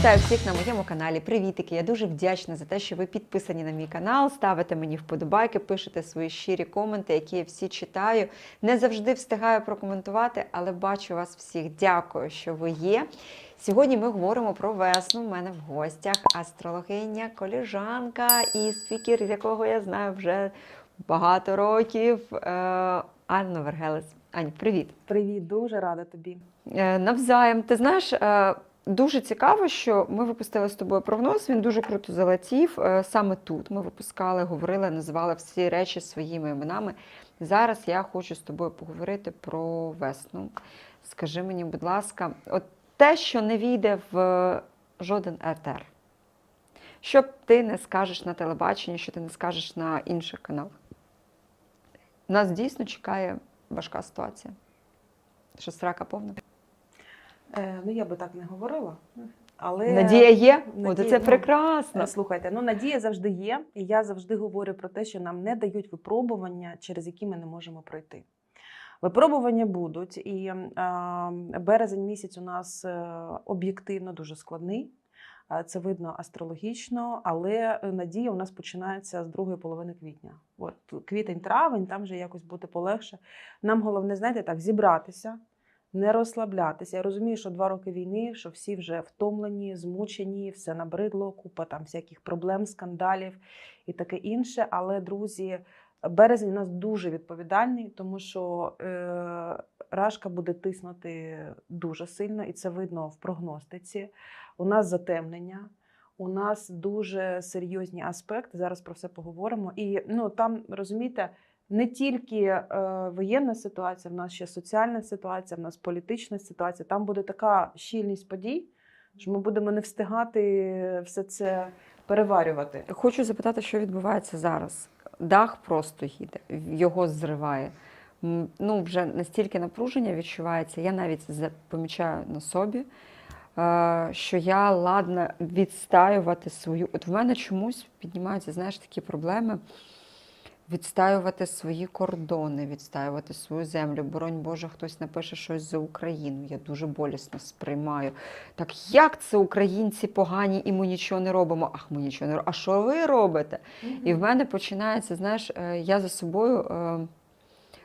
Вітаю всіх на моєму каналі. Привітики! Я дуже вдячна за те, що ви підписані на мій канал, ставите мені вподобайки, пишете свої щирі коменти, які я всі читаю. Не завжди встигаю прокоментувати, але бачу вас всіх. Дякую, що ви є. Сьогодні ми говоримо про весну. У мене в гостях астрологиня, коліжанка і спікер, якого я знаю вже багато років. е, Анна Вергелес. Ань, привіт! Привіт, дуже рада тобі. Е, Навзаєм, ти знаєш, е, дуже цікаво, що ми випустили з тобою прогноз. Він дуже круто залетів. Е, Саме тут ми випускали, говорили, називали всі речі своїми іменами. Зараз я хочу з тобою поговорити про весну. Скажи мені, будь ласка, от те, що не війде в жоден етер. Що ти не скажеш на телебаченні, що ти не скажеш на інших каналах? Нас дійсно чекає важка ситуація. Що срака повна? Е, ну я би так не говорила. Але Надія є? Надія, це ну, прекрасно. Е, Слухайте, ну надія завжди є, і я завжди говорю про те, що нам не дають випробування, через які ми не можемо пройти. Випробування будуть, і е, березень місяць у нас е, об'єктивно дуже складний. Це видно астрологічно, але надія у нас починається з другої половини квітня. От квітень-травень, там вже якось буде полегше. Нам головне, знаєте, так, зібратися, не розслаблятися. Я розумію, що два роки війни, що всі вже втомлені, змучені, все набридло, купа там всяких проблем, скандалів і таке інше. Але, друзі, березень у нас дуже відповідальний, тому що е, рашка буде тиснути дуже сильно, і це видно в прогностиці. У нас затемнення. У нас дуже серйозні аспекти. Зараз про все поговоримо. І ну там розумієте, не тільки е, воєнна ситуація, в нас ще соціальна ситуація, в нас політична ситуація. Там буде така щільність подій, що ми будемо не встигати все це переварювати. Хочу запитати, що відбувається зараз. Дах просто їде, його зриває. Ну, вже настільки напруження відчувається. Я навіть помічаю на собі, е, що я ладна відстаювати свою. От в мене чомусь піднімаються, знаєш, такі проблеми. Відстаювати свої кордони, відстаювати свою землю. Боронь Боже, хтось напише щось за Україну. Я дуже болісно сприймаю. Так як це українці погані і ми нічого не робимо? Ах, ми нічого не робимо. А що ви робите? І в мене починається, знаєш, е, я за собою е,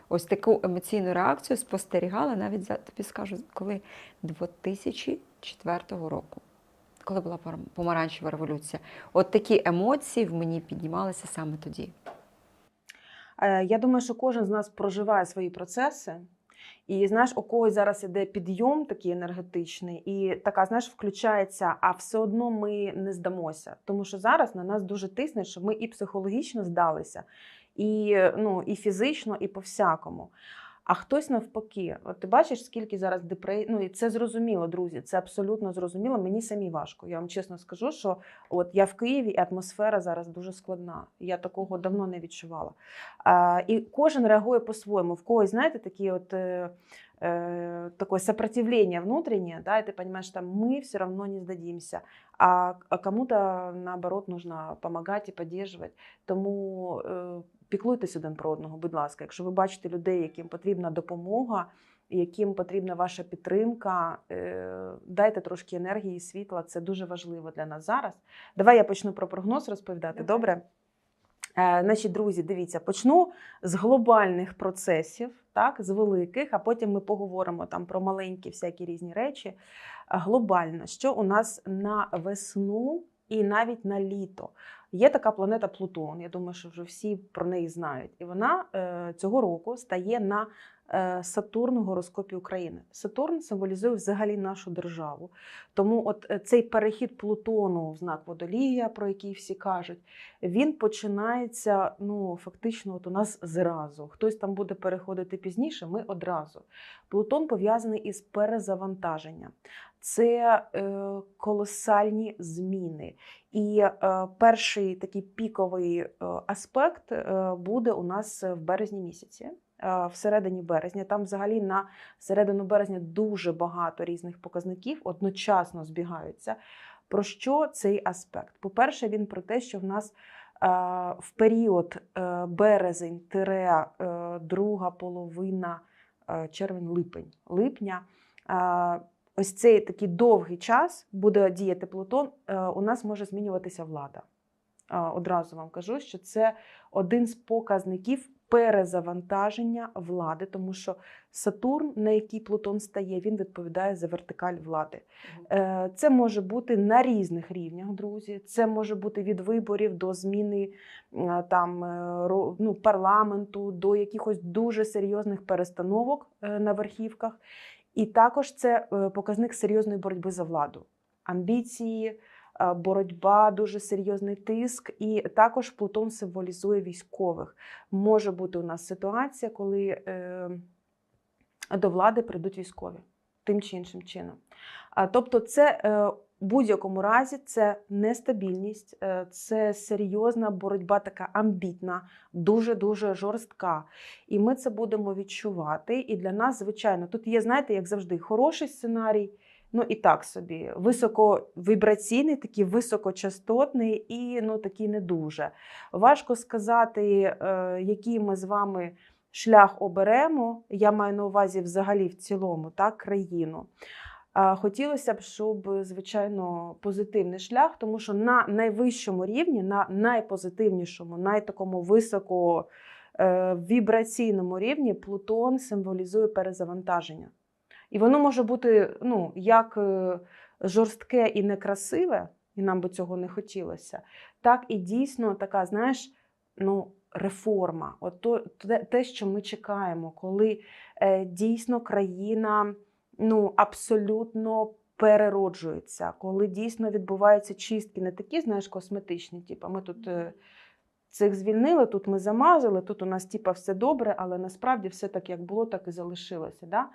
ось таку емоційну реакцію спостерігала, навіть за тобі скажу, коли 2004 року, коли була пом- помаранчева революція. От такі емоції в мені піднімалися саме тоді. Е, Я думаю, що кожен з нас проживає свої процеси. І знаєш, у когось зараз іде підйом такий енергетичний, і така, знаєш, включається, а все одно ми не здамося. Тому що зараз на нас дуже тисне, щоб ми і психологічно здалися, і, ну, і фізично, і по-всякому. А хтось навпаки, от ти бачиш, скільки зараз депресій, ну і це зрозуміло, друзі. Це абсолютно зрозуміло. Мені самі важко. Я вам чесно скажу, що от я в Києві, і атмосфера зараз дуже складна. Я такого давно не відчувала. А, і кожен реагує по-своєму. В когось, знаєте, такі от. Е, э, такое сопротивление внутреннее, да, и ты понимаешь, что мы все равно не сдадимся, а, а кому-то, наоборот, нужно помогать і поддерживать. Тому е, піклуйтесь один про одного, будь ласка. Якщо ви бачите людей, яким потрібна допомога, яким потрібна ваша підтримка, е, дайте трошки енергії і світла. Це дуже важливо для нас зараз. Давай я почну про прогноз розповідати. Добре? Е, Значить, друзі, дивіться, почну з глобальних процесів, так, з великих, а потім ми поговоримо там про маленькі всякі різні речі. Глобально, що у нас на весну і навіть на літо. Є така планета Плутон. Я думаю, що вже всі про неї знають. І вона е, цього року стає на е, Сатурн у гороскопі України. Сатурн символізує взагалі нашу державу. Тому от е, цей перехід Плутону в знак водолія, про який всі кажуть, він починається ну, фактично от у нас зразу. Хтось там буде переходити пізніше, ми одразу. Плутон пов'язаний із перезавантаженням. Це е, колосальні зміни. І е, перший такий піковий е, аспект буде у нас в березні місяці. е, Всередині березня, там взагалі на середину березня дуже багато різних показників одночасно збігаються. Про що цей аспект? По-перше, він про те, що в нас в період березень друга половина червень-липень липня ось цей такий довгий час буде діяти Плутон, е, у нас може змінюватися влада. Е, Одразу вам кажу, що це один з показників перезавантаження влади, тому що Сатурн, на який Плутон стає, він відповідає за вертикаль влади. Е, Це може бути на різних рівнях, друзі. Це може бути від виборів до зміни там ну, парламенту, до якихось дуже серйозних перестановок на верхівках. І також це е, показник серйозної боротьби за владу, амбіції, е, боротьба, дуже серйозний тиск. І також Плутон символізує військових. Може бути у нас ситуація, коли е, до влади прийдуть військові тим чи іншим чином. Тобто, це будь-якому разі це нестабільність, е, це серйозна боротьба, така амбітна, дуже дуже жорстка. І ми це будемо відчувати. І для нас, звичайно, тут є, знаєте, як завжди, хороший сценарій. Ну і так собі, високовібраційний, такий високочастотний і ну такий не дуже. Важко сказати, е, який ми з вами шлях оберемо. Я маю на увазі взагалі в цілому, так, країну. Хотілося б, щоб, звичайно, позитивний шлях, тому що на найвищому рівні, на найпозитивнішому, найтакому високо е, вібраційному рівні Плутон символізує перезавантаження. І воно може бути ну, як е, жорстке і некрасиве, і нам би цього не хотілося, так і дійсно така, знаєш, ну, реформа. От то, те, що ми чекаємо, коли е, дійсно країна ну, абсолютно перероджується, коли дійсно відбуваються чистки, не такі, знаєш, косметичні, типу, ми тут. е, Цих звільнили, тут ми замазали, тут у нас типа все добре, але насправді все так, як було, так і залишилося. Да?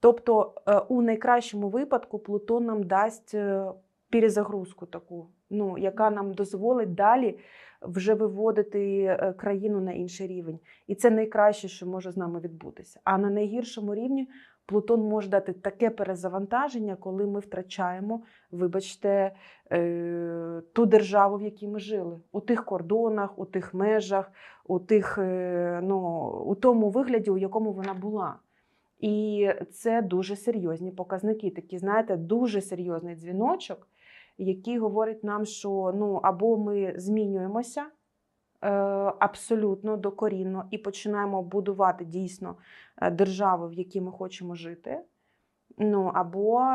Тобто, е, у найкращому випадку Плутон нам дасть е, перезагрузку таку, ну, яка нам дозволить далі вже виводити країну на інший рівень. І це найкраще, що може з нами відбутися. А на найгіршому рівні Плутон може дати таке перезавантаження, коли ми втрачаємо, вибачте, е, ту державу, в якій ми жили, у тих кордонах, у тих межах, у тих, е, ну, у тому вигляді, у якому вона була. І це дуже серйозні показники. Такі, знаєте, дуже серйозний дзвіночок, який говорить нам, що ну або ми змінюємося абсолютно докорінно і починаємо будувати дійсно е, державу, в якій ми хочемо жити. Ну або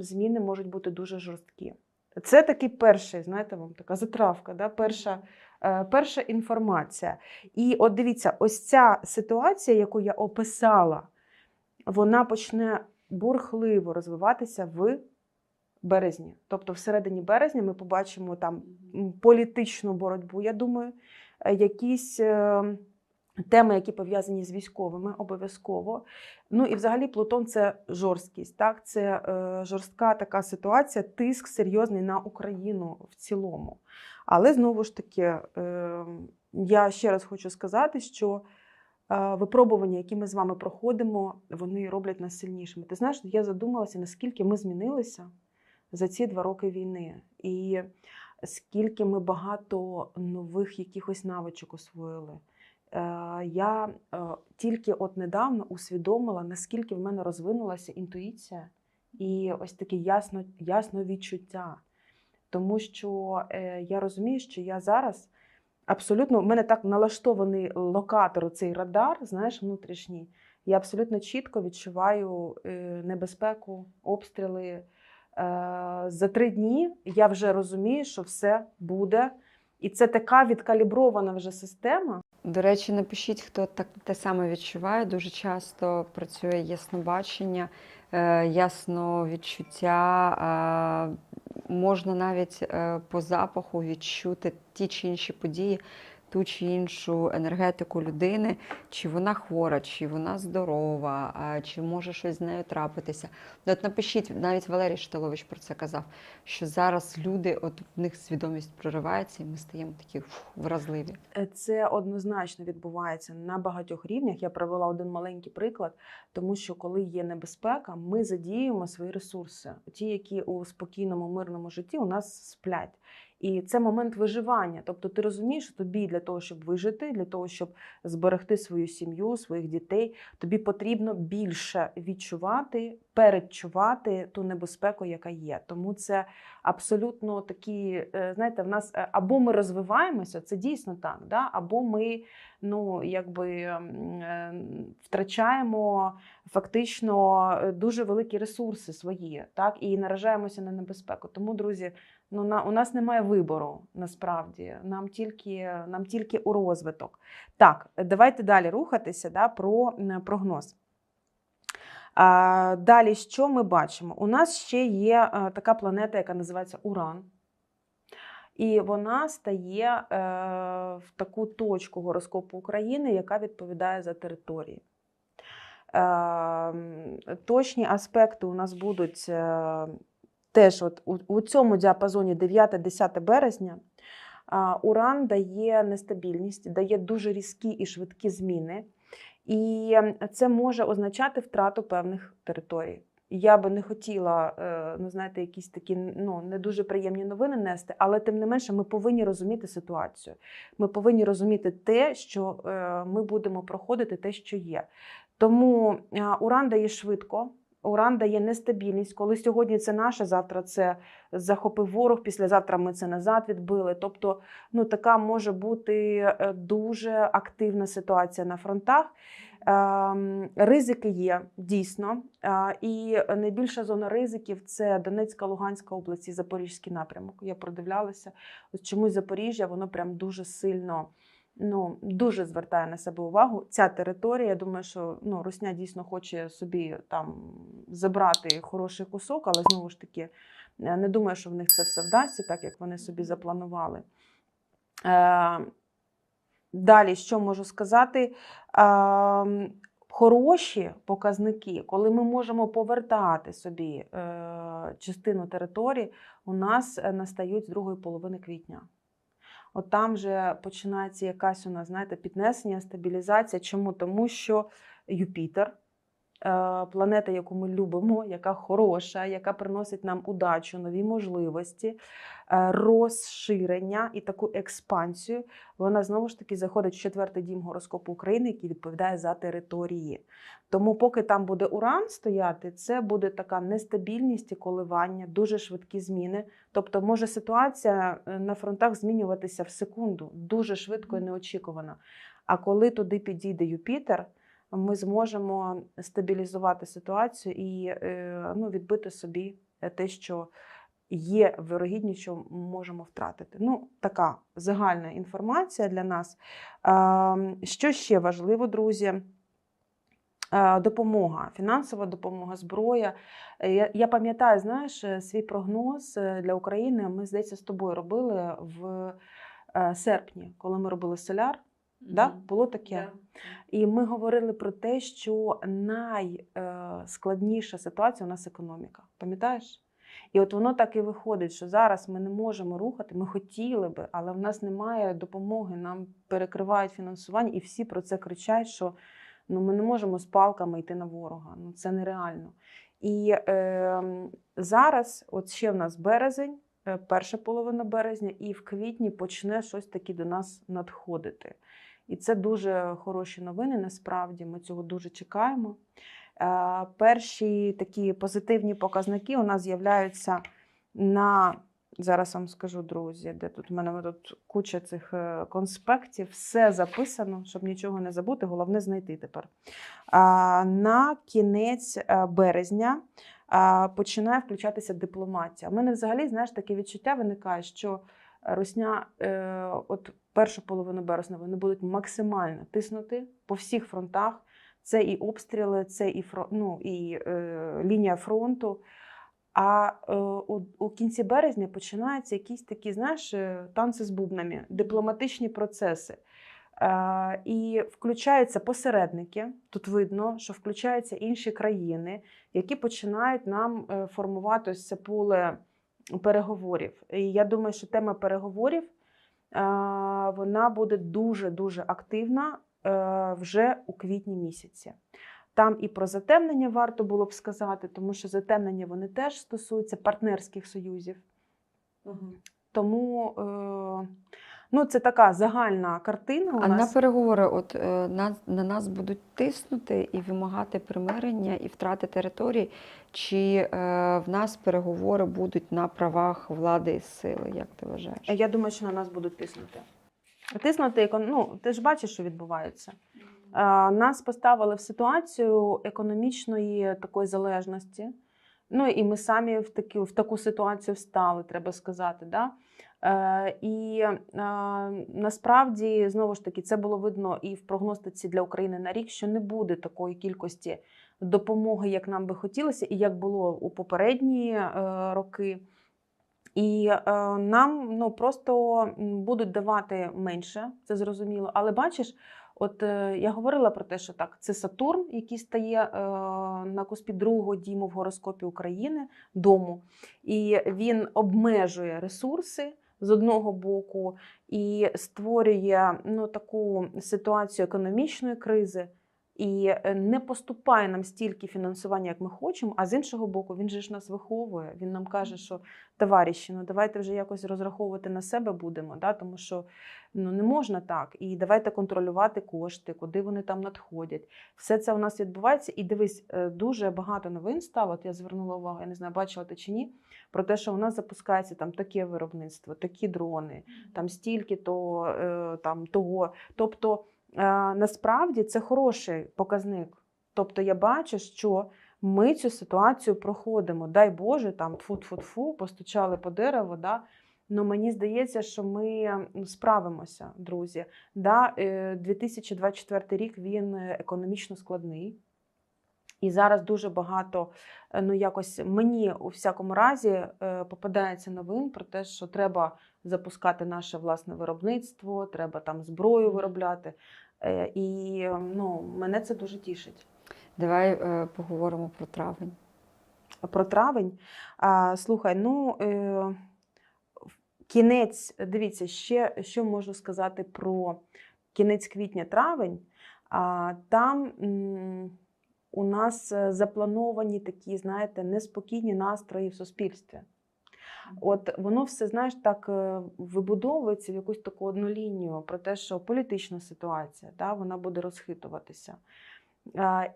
зміни можуть бути дуже жорсткі. Це такий перший, знаєте, вам така затравка, да? перша, е, перша інформація. І от дивіться, ось ця ситуація, яку я описала, вона почне бурхливо розвиватися в березні. Тобто, в середині березня ми побачимо там політичну боротьбу, я думаю, е, якісь е, теми, які пов'язані з військовими, обов'язково. Ну і взагалі Плутон це жорсткість, так? це е, жорстка така ситуація, тиск серйозний на Україну в цілому. Але знову ж таки, е, я ще раз хочу сказати, що е, випробування, які ми з вами проходимо, вони роблять нас сильнішими. Ти знаєш, я задумалася, наскільки ми змінилися за ці два роки війни, і скільки ми багато нових якихось навичок освоїли. Е, Я е, тільки от недавно усвідомила, наскільки в мене розвинулася інтуїція і ось таке ясно, ясно відчуття. Тому що е, я розумію, що я зараз абсолютно в мене так налаштований локатор, цей радар, знаєш, внутрішній. Я абсолютно чітко відчуваю небезпеку, обстріли. Е, За три дні я вже розумію, що все буде. І це така відкалібрована вже система. До речі, напишіть, хто так те саме відчуває. Дуже часто працює яснобачення, е, ясновідчуття. Е, можна навіть е, по запаху відчути ті чи інші події, ту чи іншу енергетику людини, чи вона хвора, чи вона здорова, чи може щось з нею трапитися. Ну, От напишіть, навіть Валерій Шталович про це казав, що зараз люди, от в них свідомість проривається, і ми стаємо такі вразливі. Е, Це однозначно відбувається на багатьох рівнях. Я привела один маленький приклад, тому що коли є небезпека, ми задіюємо свої ресурси, ті, які у спокійному мирному житті у нас сплять. І це момент виживання. Тобто ти розумієш, що тобі для того, щоб вижити, для того, щоб зберегти свою сім'ю, своїх дітей, тобі потрібно більше відчувати, передчувати ту небезпеку, яка є. Тому це абсолютно такі, е, знаєте, в нас е, або ми розвиваємося, це дійсно так, да? або ми ну, якби, е, втрачаємо фактично дуже великі ресурси свої, так, і наражаємося на небезпеку. Тому, друзі, ну, на, у нас немає вибору насправді. Нам тільки, нам тільки у розвиток. Так, давайте далі рухатися да, про прогноз. А, далі, що ми бачимо? У нас ще є е, така планета, яка називається Уран. І вона стає е, в таку точку гороскопу України, яка відповідає за території. Е, точні аспекти у нас будуть е, теж от у, у цьому діапазоні 9-10 березня. Уран дає нестабільність, дає дуже різкі і швидкі зміни. І це може означати втрату певних територій. Я би не хотіла, е, ну знаєте, якісь такі ну не дуже приємні новини нести, але тим не менше, ми повинні розуміти ситуацію. Ми повинні розуміти те, що е, ми будемо проходити, те, що є. Тому е, уран дає швидко. Уран дає нестабільність, коли сьогодні це наше, завтра це захопив ворог, післязавтра ми це назад відбили. Тобто, ну така може бути е, дуже активна ситуація на фронтах. Ем, Ризики є дійсно, Е, і найбільша зона ризиків це Донецька, Луганська область Запорізький напрямок. Я продивлялася. Чомусь Запоріжжя, воно прям дуже сильно. Ну, дуже звертає на себе увагу. Ця територія, я думаю, що ну, Русня дійсно хоче собі там забрати хороший кусок, але знову ж таки, е, не думаю, що в них це все вдасться, так як вони собі запланували. Е, далі, що можу сказати? Е, хороші показники, коли ми можемо повертати собі е, частину території, у нас е, настають з другої половини квітня. От там вже починається якась у нас, знаєте, піднесення, стабілізація. Чому? Тому що Юпітер, планета, яку ми любимо, яка хороша, яка приносить нам удачу, нові можливості, е, розширення і таку експансію, вона знову ж таки заходить в четвертий дім гороскопу України, який відповідає за території. Тому, поки там буде уран стояти, це буде така нестабільність і коливання, дуже швидкі зміни. Тобто може ситуація е, на фронтах змінюватися в секунду, дуже швидко і неочікувано. А коли туди підійде Юпітер, зможемо стабілізувати ситуацію і е, ну, відбити собі те, що є вирогідність, що можемо втратити. Ну, така загальна інформація для нас. Ем, Що ще важливо, друзі? Е, Допомога, фінансова допомога, зброя. Я, я пам'ятаю, знаєш, е, свій прогноз для України. Ми, здається, з тобою робили в серпні, коли ми робили соляр. Да? Було таке. І ми говорили про те, що найскладніша ситуація у нас економіка. Пам'ятаєш? І от воно так і виходить, що зараз ми не можемо рухати, ми хотіли би, але в нас немає допомоги, нам перекривають фінансування, і всі про це кричать, що ну, ми не можемо з палками йти на ворога. Ну, це нереально. І е, зараз, от ще в нас березень, е, перша половина березня, і в квітні почне щось таке до нас надходити. І це дуже хороші новини. Насправді ми цього дуже чекаємо. Е, Перші такі позитивні показники у нас з'являються на зараз вам скажу, друзі, де тут у мене тут куча цих е, конспектів, все записано, щоб нічого не забути. Головне знайти тепер. На кінець е, березня починає включатися дипломатія. У мене взагалі знаєш таке відчуття виникає, що Русня, е, от першу половину березня вони будуть максимально тиснути по всіх фронтах. Це і обстріли, це і фро, ну, і е, лінія фронту. А е, у, у кінці березня починаються якісь такі, знаєш, е, танці з бубнами, дипломатичні процеси. Е, і включаються посередники. Тут видно, що включаються інші країни, які починають нам е, формувати це поле переговорів. І я думаю, що тема переговорів е, вона буде дуже дуже активна е, вже у квітні місяці. Там і про затемнення варто було б сказати, тому що затемнення вони теж стосуються партнерських союзів. Тому е, ну, це така загальна картина. У А на переговори, от е, на, на нас будуть тиснути і вимагати примирення і втрати територій, чи е, в нас переговори будуть на правах влади і сили? Як ти вважаєш? Я думаю, що на нас будуть тиснути. Тиснути, ну, ти ж бачиш, що відбувається. Е, Нас поставили в ситуацію економічної такої залежності. Ну і ми самі в таку, в таку ситуацію встали, треба сказати. Да? Е, і е, насправді, знову ж таки, це було видно і в прогностиці для України на рік, що не буде такої кількості допомоги, як нам би хотілося, і як було у попередні е, роки. І нам ну, просто будуть давати менше, це зрозуміло. Але бачиш, от я говорила про те, що так, це Сатурн, який стає на куспі другого діму в гороскопі України дому, і він обмежує ресурси з одного боку і створює ну, таку ситуацію економічної кризи. І е, не поступає нам стільки фінансування, як ми хочемо. А з іншого боку, він же ж нас виховує. Він нам каже, що товариші, ну давайте вже якось розраховувати на себе будемо, да? тому що ну, не можна так. І давайте контролювати кошти, куди вони там надходять. Все це у нас відбувається. І дивись, е, дуже багато новин стало. От я звернула увагу, я не знаю, бачила ти чи ні, про те, що у нас запускається там таке виробництво, такі дрони, там стільки то е, там того. Тобто насправді це хороший показник. Тобто я бачу, що ми цю ситуацію проходимо. Дай Боже, там тфу-тфу-тфу, постучали по дереву. Да? Ну, мені здається, що ми справимося, друзі. Да? е, 2024 рік він е, економічно складний. І зараз дуже багато, е, ну якось мені у всякому разі е, попадається новин про те, що треба запускати наше власне виробництво, треба там зброю виробляти. Е, І ну, мене це дуже тішить. Давай поговоримо про травень. Про травень. А, слухай, ну е, кінець, дивіться, ще що можу сказати про кінець квітня-травень. А, там м, у нас е, заплановані такі, знаєте, неспокійні настрої в суспільстві. От воно все, знаєш, так е, вибудовується в якусь таку одну лінію про те, що політична ситуація да, вона буде розхитуватися.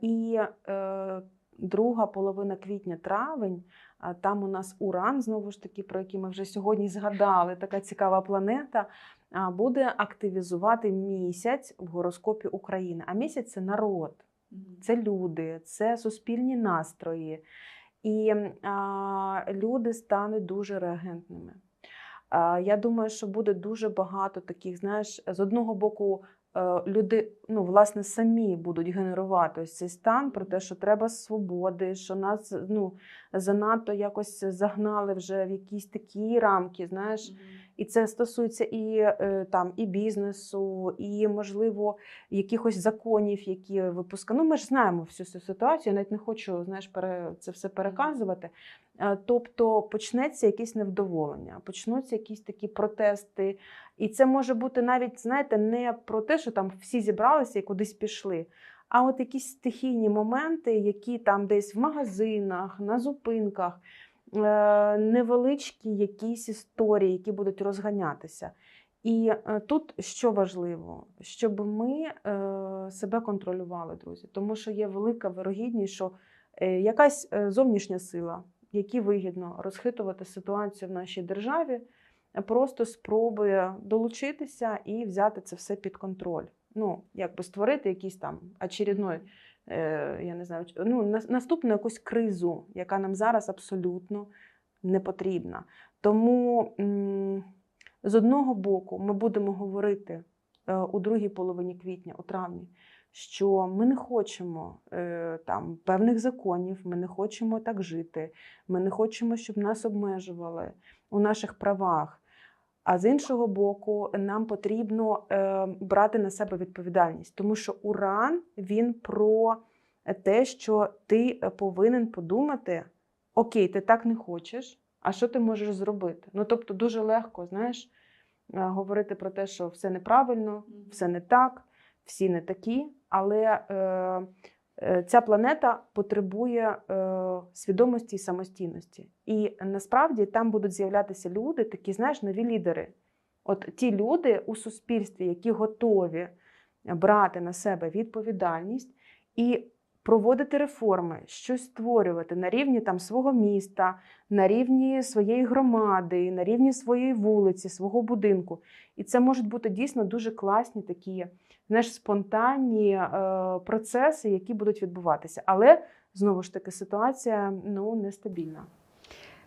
І е, друга половина квітня-травень, там у нас Уран, знову ж таки, про який ми вже сьогодні згадали, така цікава планета, буде активізувати місяць в гороскопі України. А місяць це народ це люди, це суспільні настрої. І а, люди стануть дуже реагентними. А, я думаю, що буде дуже багато таких, знаєш, з одного боку, е, люди ну, власне, самі будуть генерувати ось цей стан про те, що треба свободи, що нас ну, занадто якось загнали вже в якісь такі рамки, знаєш. І це стосується і е, там і бізнесу, і можливо якихось законів, які випускають. Ну, ми ж знаємо всю цю ситуацію. Я навіть не хочу знаєш, пере, це все переказувати. Тобто почнеться якесь невдоволення, почнуться якісь такі протести. І це може бути навіть, знаєте, не про те, що там всі зібралися і кудись пішли. А от якісь стихійні моменти, які там десь в магазинах, на зупинках, невеличкі якісь історії, які будуть розганятися. І е, тут що важливо, щоб ми е, себе контролювали, друзі, тому що є велика вирогідність, що е, якась е, зовнішня сила, якій вигідно розхитувати ситуацію в нашій державі, е, просто спробує долучитися і взяти це все під контроль. Ну, якби створити якийсь там очередной, е, я не знаю, ну, нас- наступну якусь кризу, яка нам зараз абсолютно не потрібна. Тому з одного боку ми будемо говорити е, у другій половині квітня, у травні, що ми не хочемо е, там певних законів, ми не хочемо так жити, ми не хочемо, щоб нас обмежували у наших правах. А з іншого боку, нам потрібно е, брати на себе відповідальність, тому що уран він про те, що ти е, повинен подумати: окей, ти так не хочеш, а що ти можеш зробити? Ну тобто, дуже легко, знаєш, е, говорити про те, що все неправильно, все не так, всі не такі. Але е, е, ця планета потребує е, свідомості і самостійності. І насправді там будуть з'являтися люди, такі, знаєш, нові лідери. От ті люди у суспільстві, які готові брати на себе відповідальність і проводити реформи, щось створювати на рівні там свого міста, на рівні своєї громади, на рівні своєї вулиці, свого будинку. І це можуть бути дійсно дуже класні такі знаєш, спонтанні е, процеси, які будуть відбуватися. Але знову ж таки ситуація ну нестабільна.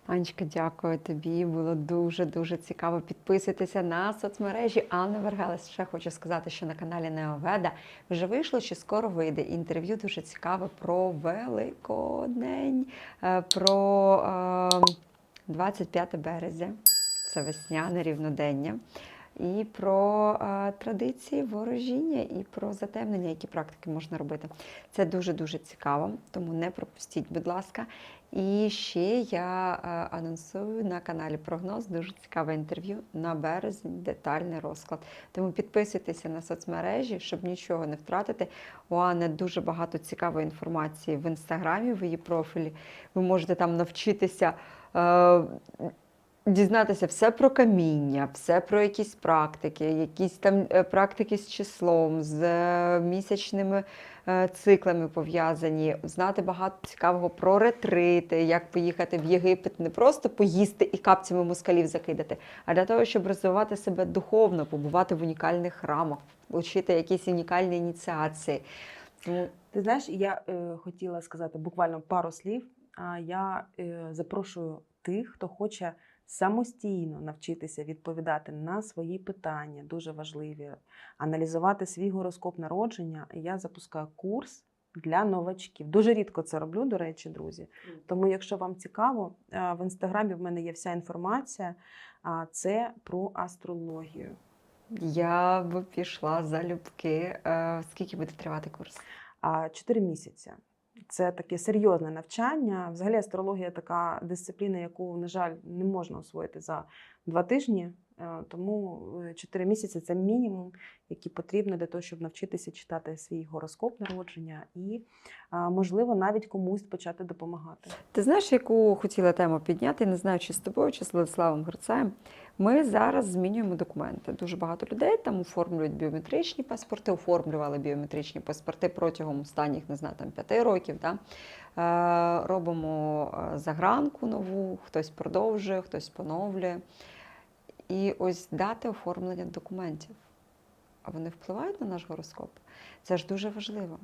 Анечка, дякую тобі. Було дуже дуже цікаво. Підписуйтеся на соцмережі Анни Вергелес. Ще хочу сказати, що на каналі Неоведа вже вийшло чи скоро вийде інтерв'ю дуже цікаве про Великодень, е, про е, 25 березня. Це весняне рівнодення. І про е, традиції ворожіння, і про затемнення, які практики можна робити. Це дуже дуже цікаво, тому не пропустіть, будь ласка. І ще я е, анонсую на каналі Прогноз дуже цікаве інтерв'ю на березень, детальний розклад. Тому підписуйтеся на соцмережі, щоб нічого не втратити. У Анни дуже багато цікавої інформації в інстаграмі, в її профілі. Ви можете там навчитися. Е, Дізнатися все про каміння, все про якісь практики, якісь там е, практики з числом, з місячними циклами пов'язані, знати багато цікавого про ретрити, як поїхати в Єгипет, не просто поїсти і капцями москалів закидати, а для того, щоб розвивати себе духовно, побувати в унікальних храмах, отримати якісь унікальні ініціації. Тому Ти знаєш, я е, хотіла сказати буквально пару слів. А я е, запрошую тих, хто хоче самостійно навчитися відповідати на свої питання, дуже важливі, аналізувати свій гороскоп народження. Я запускаю курс для новачків. Дуже рідко це роблю, до речі, друзі. Тому, якщо вам цікаво, е, в інстаграмі в мене є вся інформація. А це про астрологію. я б пішла залюбки. Е, Скільки буде тривати курс? 4 місяці. Це таке серйозне навчання. Взагалі, астрологія така дисципліна, яку, на жаль, не можна освоїти за два тижні. Е, Тому 4 місяці це мінімум, який потрібно для того, щоб навчитися читати свій гороскоп народження і, можливо, навіть комусь почати допомагати. Ти знаєш, яку хотіла тему підняти, не знаю, чи з тобою, чи з Владиславом Грицаєм. Ми зараз змінюємо документи. Дуже багато людей там оформлюють біометричні паспорти, оформлювали біометричні паспорти протягом останніх, не знаю, там п'яти років. Да? Е, робимо е, загранку нову, хтось продовжує, хтось поновлює. І ось дати оформлення документів. А вони впливають на наш гороскоп. Це ж дуже важливо.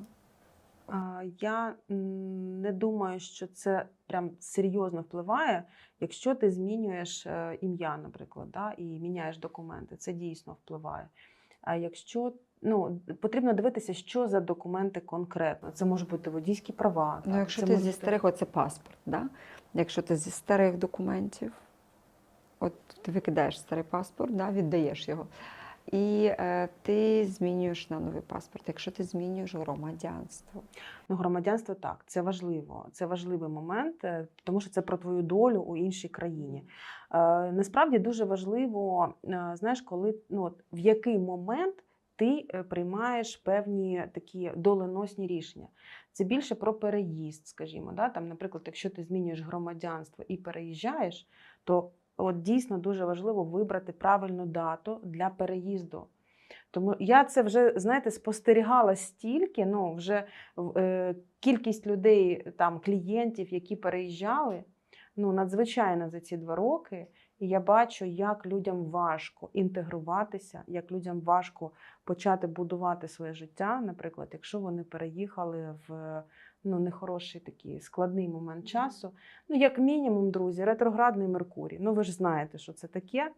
Я не думаю, що це прям серйозно впливає, якщо ти змінюєш е, ім'я, наприклад, да, і міняєш документи. Це дійсно впливає. А якщо ну, потрібно дивитися, що за документи конкретно. Це може бути водійські права. Ну, так, якщо це ти може зі старих, оце паспорт, да? якщо ти зі старих документів, от ти викидаєш старий паспорт, да, віддаєш його. І е, ти змінюєш на новий паспорт, якщо ти змінюєш громадянство. Ну, громадянство так, це важливо. Це важливий момент, е, тому що це про твою долю у іншій країні. Е, насправді дуже важливо, знаєш, коли ну, от, в який момент ти приймаєш певні такі доленосні рішення. Це більше про переїзд, скажімо. Да? Там, наприклад, якщо ти змінюєш громадянство і переїжджаєш, то от дійсно дуже важливо вибрати правильну дату для переїзду. Тому я це вже, знаєте, спостерігала стільки, ну, вже е, кількість людей, там, клієнтів, які переїжджали, ну, надзвичайно за ці два роки. І я бачу, як людям важко інтегруватися, як людям важко почати будувати своє життя, наприклад, якщо вони переїхали в ну, нехороший такий складний момент часу. Ну, як мінімум, друзі, ретроградний Меркурій. Ну, ви ж знаєте, що це таке.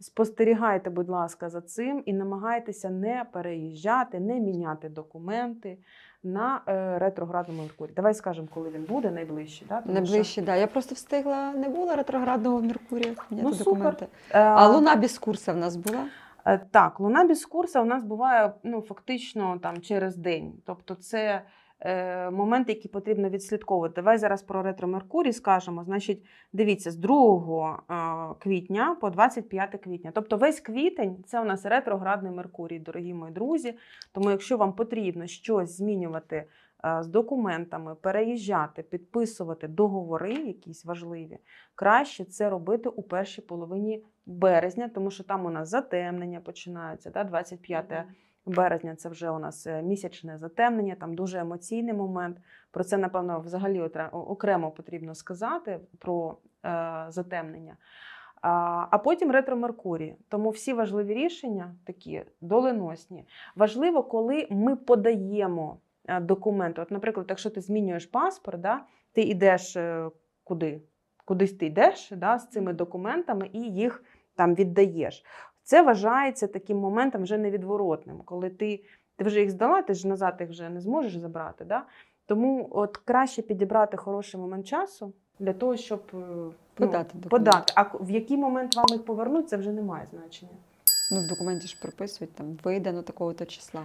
Спостерігайте, будь ласка, за цим і намагайтеся не переїжджати, не міняти документи на е, ретроградному Меркурії. Давай скажемо, коли він буде найближче. Да? Тому Найближче, да. Я просто встигла, не було ретроградного Меркурія Ну, супер. документи. Е, А луна без курсу в нас була. Е, Так, луна без курсу у нас буває ну, фактично там, через день. Тобто це е, момент, який потрібно відслідковувати. Давай зараз про ретро Меркурій скажемо. Значить, дивіться, з 2 е, квітня по 25 квітня. Тобто весь квітень це у нас ретроградний Меркурій, дорогі мої друзі. Тому якщо вам потрібно щось змінювати е, з документами переїжджати, підписувати договори, якісь важливі, краще це робити у першій половині березня, тому що там у нас затемнення починаються, да, 25 березня це вже у нас е, місячне затемнення, там дуже емоційний момент. Про це, напевно, взагалі окремо потрібно сказати про е, затемнення. А, потім ретро Меркурій. Тому всі важливі рішення такі доленосні. Важливо, коли ми подаємо е, документи. От, наприклад, якщо ти змінюєш паспорт, да, ти йдеш е, куди? Кудись ти йдеш да, з цими документами і їх там віддаєш. Це вважається таким моментом вже невідворотним, коли ти, ти вже їх здала, ти ж назад їх вже не зможеш забрати. Да? Тому от краще підібрати хороший момент часу для того, щоб е, ну, Подати подати. А в який момент вам їх повернуть, це вже не має значення. Ну, в документі ж прописують там видано такого-то числа.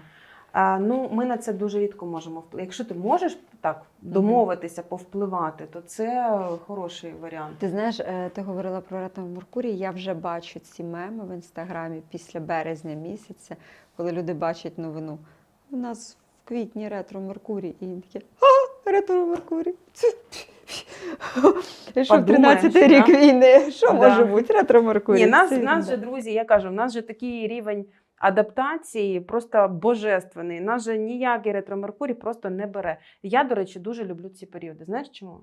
А, ну, ми на це дуже рідко можемо впливати. Якщо ти можеш так домовитися, повпливати, то це хороший варіант. Ти знаєш, е, ти говорила про ретро Меркурій. Я вже бачу ці меми в інстаграмі після березня місяця, коли люди бачать новину. У нас в квітні ретро Меркурій, і їм такі а, ретро Меркурій. Що в 13-й рік війни? Що може бути? Ретро Меркурій. Ні, нас, нас же, друзі, я кажу, в нас же такий рівень адаптації просто божественний. Нас же ніякий ретро-меркурій просто не бере. Я, до речі, дуже люблю ці періоди. Знаєш чому?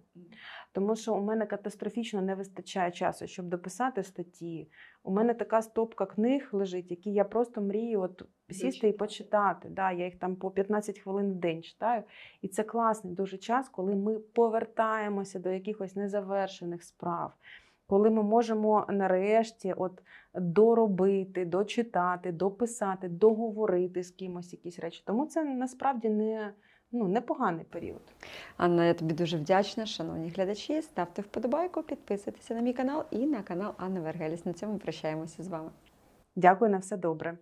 Тому що у мене катастрофічно не вистачає часу, щоб дописати статті. У мене така стопка книг лежить, які я просто мрію от сісти і почитати. Да, я їх там по 15 хвилин в день читаю. І це класний дуже час, коли ми повертаємося до якихось незавершених справ. Коли ми можемо нарешті от доробити, дочитати, дописати, договорити з кимось якісь речі. Тому це насправді не ну, непоганий період. Анна, я тобі дуже вдячна, шановні глядачі. Ставте вподобайку, підписуйтеся на мій канал і на канал Анни Вергеліс. На цьому прощаємося з вами. Дякую на все добре.